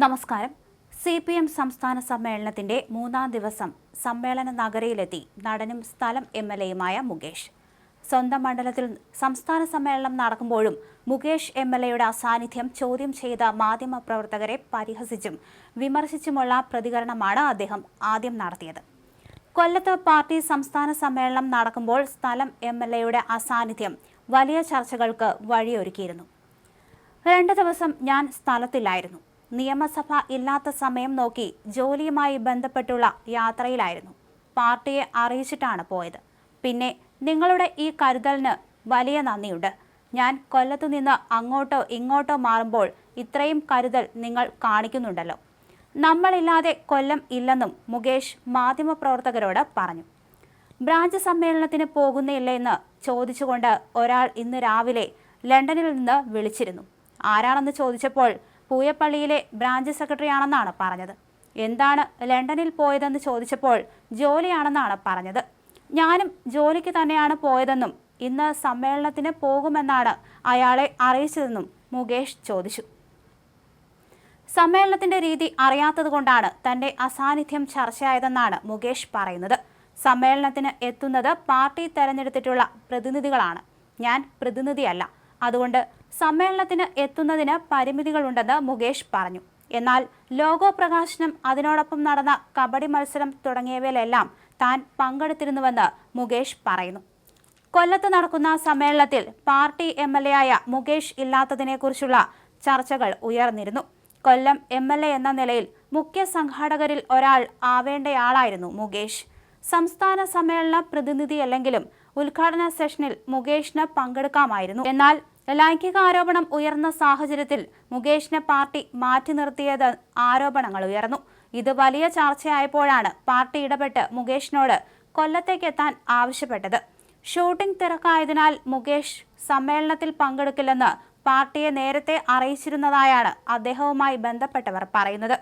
നമസ്കാരം. C P M സംസ്ഥാന സമ്മേളനത്തിന്റെ മൂന്നാം ദിവസം സമ്മേളന നഗരയിലെത്തി നടനും സ്ഥലം എം എൽ എയുമായ മുകേഷ്. സ്വന്തം മണ്ഡലത്തിൽ സംസ്ഥാന സമ്മേളനം നടക്കുമ്പോഴും മുകേഷ് എം എൽ എയുടെ അസാന്നിധ്യം ചോദ്യം ചെയ്ത മാധ്യമ പ്രവർത്തകരെ പരിഹസിച്ചും വിമർശിച്ചുമുള്ള പ്രതികരണമാണ് അദ്ദേഹം ആദ്യം നടത്തിയത്. കൊല്ലത്ത് പാർട്ടി സംസ്ഥാന സമ്മേളനം നടക്കുമ്പോൾ സ്ഥലം എം എൽ എയുടെ അസാന്നിധ്യം വലിയ ചർച്ചകൾക്ക് വഴിയൊരുക്കിയിരുന്നു. രണ്ട് ദിവസം ഞാൻ സ്ഥലത്തില്ലായിരുന്നു. നിയമസഭ ഇല്ലാത്ത സമയം നോക്കി ജോലിയുമായി ബന്ധപ്പെട്ടുള്ള യാത്രയിലായിരുന്നു. പാർട്ടിയെ അറിയിച്ചിട്ടാണ് പോയത്. പിന്നെ നിങ്ങളുടെ ഈ കരുതലിന് വലിയ നന്ദിയുണ്ട്. ഞാൻ കൊല്ലത്തു നിന്ന് അങ്ങോട്ടോ ഇങ്ങോട്ടോ മാറുമ്പോൾ ഇത്രയും കരുതൽ നിങ്ങൾ കാണിക്കുന്നുണ്ടല്ലോ. നമ്മളില്ലാതെ കൊല്ലം ഇല്ലെന്നും മുകേഷ് മാധ്യമപ്രവർത്തകരോട് പറഞ്ഞു. ബ്രാഞ്ച് സമ്മേളനത്തിന് പോകുന്നില്ലെന്ന് ചോദിച്ചുകൊണ്ട് ഒരാൾ ഇന്ന് രാവിലെ ലണ്ടനിൽ നിന്ന് വിളിച്ചിരുന്നു. ആരാണെന്ന് ചോദിച്ചപ്പോൾ പൂയപ്പള്ളിയിലെ ബ്രാഞ്ച് സെക്രട്ടറിയാണെന്നാണ് പറഞ്ഞത്. എന്താണ് ലണ്ടനിൽ പോയതെന്ന് ചോദിച്ചപ്പോൾ ജോലിയാണെന്നാണ് പറഞ്ഞത്. ഞാനും ജോലിക്ക് തന്നെയാണ് പോയതെന്നും ഇന്ന് സമ്മേളനത്തിന് പോകുമെന്നാണ് അയാളെ അറിയിച്ചതെന്നും മുകേഷ് ചോദിച്ചു. സമ്മേളനത്തിന്റെ രീതി അറിയാത്തതുകൊണ്ടാണ് തന്റെ അസാന്നിധ്യം ചർച്ചയായതെന്നാണ് മുകേഷ് പറയുന്നത്. സമ്മേളനത്തിന് എത്തുന്നത് പാർട്ടി തെരഞ്ഞെടുത്തിട്ടുള്ള പ്രതിനിധികളാണ്. ഞാൻ പ്രതിനിധിയല്ല. അതുകൊണ്ട് സമ്മേളനത്തിന് എത്തുന്നതിന് പരിമിതികളുണ്ടെന്ന് മുകേഷ് പറഞ്ഞു. എന്നാൽ ലോഗോ പ്രകാശനം അതിനോടൊപ്പം നടന്ന കബഡി മത്സരം തുടങ്ങിയവയിലെല്ലാം താൻ പങ്കെടുത്തിരുന്നുവെന്ന് മുകേഷ് പറയുന്നു. കൊല്ലത്ത് നടക്കുന്ന സമ്മേളനത്തിൽ പാർട്ടി എം എൽ എ ആയ മുകേഷ് ഇല്ലാത്തതിനെക്കുറിച്ചുള്ള ചർച്ചകൾ ഉയർന്നിരുന്നു. കൊല്ലം എം എൽ എ എന്ന നിലയിൽ മുഖ്യ സംഘാടകരിൽ ഒരാൾ ആവേണ്ടയാളായിരുന്നു മുകേഷ്. സംസ്ഥാന സമ്മേളന പ്രതിനിധിയല്ലെങ്കിലും ഉദ്ഘാടന സെഷനിൽ മുകേഷിന് പങ്കെടുക്കാമായിരുന്നു. എന്നാൽ ലൈംഗിക ആരോപണം ഉയർന്ന സാഹചര്യത്തിൽ മുകേഷിനെ പാർട്ടി മാറ്റി നിർത്തിയത് ആരോപണങ്ങൾ ഉയർന്നു. ഇത് വലിയ ചർച്ചയായപ്പോഴാണ് പാർട്ടി ഇടപെട്ട് മുകേഷിനോട് കൊല്ലത്തേക്ക് എത്താൻ ആവശ്യപ്പെട്ടത്. ഷൂട്ടിംഗ് തിരക്കായതിനാൽ മുകേഷ് സമ്മേളനത്തിൽ പങ്കെടുക്കില്ലെന്ന് പാർട്ടിയെ നേരത്തെ അറിയിച്ചിരുന്നതായാണ് അദ്ദേഹവുമായി ബന്ധപ്പെട്ടവർ പറയുന്നത്.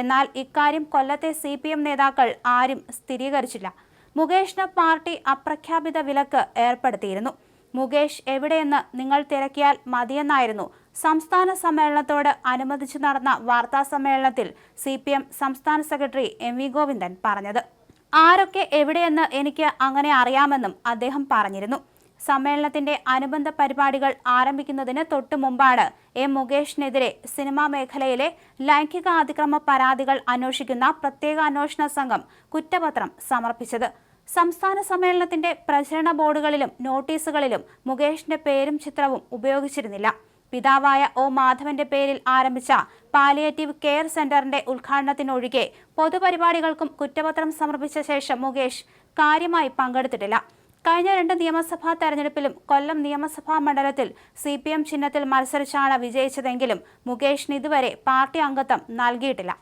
എന്നാൽ ഇക്കാര്യം കൊല്ലത്തെ സി നേതാക്കൾ ആരും സ്ഥിരീകരിച്ചില്ല. മുകേഷിന് പാർട്ടി അപ്രഖ്യാപിത വിലക്ക് ഏർപ്പെടുത്തിയിരുന്നു. മുകേഷ് എവിടെയെന്ന് നിങ്ങൾ തിരക്കിയാൽ മതിയെന്നായിരുന്നു. സംസ്ഥാന സമ്മേളനത്തോട് അനുബന്ധിച്ച് നടന്ന വാർത്താ സമ്മേളനത്തിൽ സി പി എം സംസ്ഥാന സെക്രട്ടറി എം വി ഗോവിന്ദൻ പറഞ്ഞത്. ആരൊക്കെ എവിടെയെന്ന് എനിക്ക് അങ്ങനെ അറിയാമെന്നും അദ്ദേഹം പറഞ്ഞിരുന്നു. സമ്മേളനത്തിന്റെ അനുബന്ധ പരിപാടികൾ ആരംഭിക്കുന്നതിന് തൊട്ടു മുമ്പാണ് എം. മുകേഷിനെതിരെ സിനിമാ മേഖലയിലെ ലൈംഗിക അതിക്രമ പരാതികൾ അന്വേഷിക്കുന്ന പ്രത്യേക അന്വേഷണ സംഘം കുറ്റപത്രം സമർപ്പിച്ചത്. സംസ്ഥാന സമ്മേളനത്തിന്റെ പ്രചരണ ബോർഡുകളിലും നോട്ടീസുകളിലും മുകേഷിന്റെ പേരും ചിത്രവും ഉപയോഗിച്ചിരുന്നില്ല. പിതാവായ ഒ മാധവന്റെ പേരിൽ ആരംഭിച്ച പാലിയേറ്റീവ് കെയർ സെന്ററിന്റെ ഉദ്ഘാടനത്തിനൊഴികെ പൊതുപരിപാടികൾക്കും കുറ്റപത്രം സമർപ്പിച്ച ശേഷം മുകേഷ് കാര്യമായി പങ്കെടുത്തിട്ടില്ല. കഴിഞ്ഞ രണ്ട് നിയമസഭാ തെരഞ്ഞെടുപ്പിലും കൊല്ലം നിയമസഭാ മണ്ഡലത്തിൽ സി പി എം ചിഹ്നത്തിൽ മത്സരിച്ചാണ് വിജയിച്ചതെങ്കിലും മുകേഷിന് ഇതുവരെ പാർട്ടി അംഗത്വം നൽകിയിട്ടില്ല.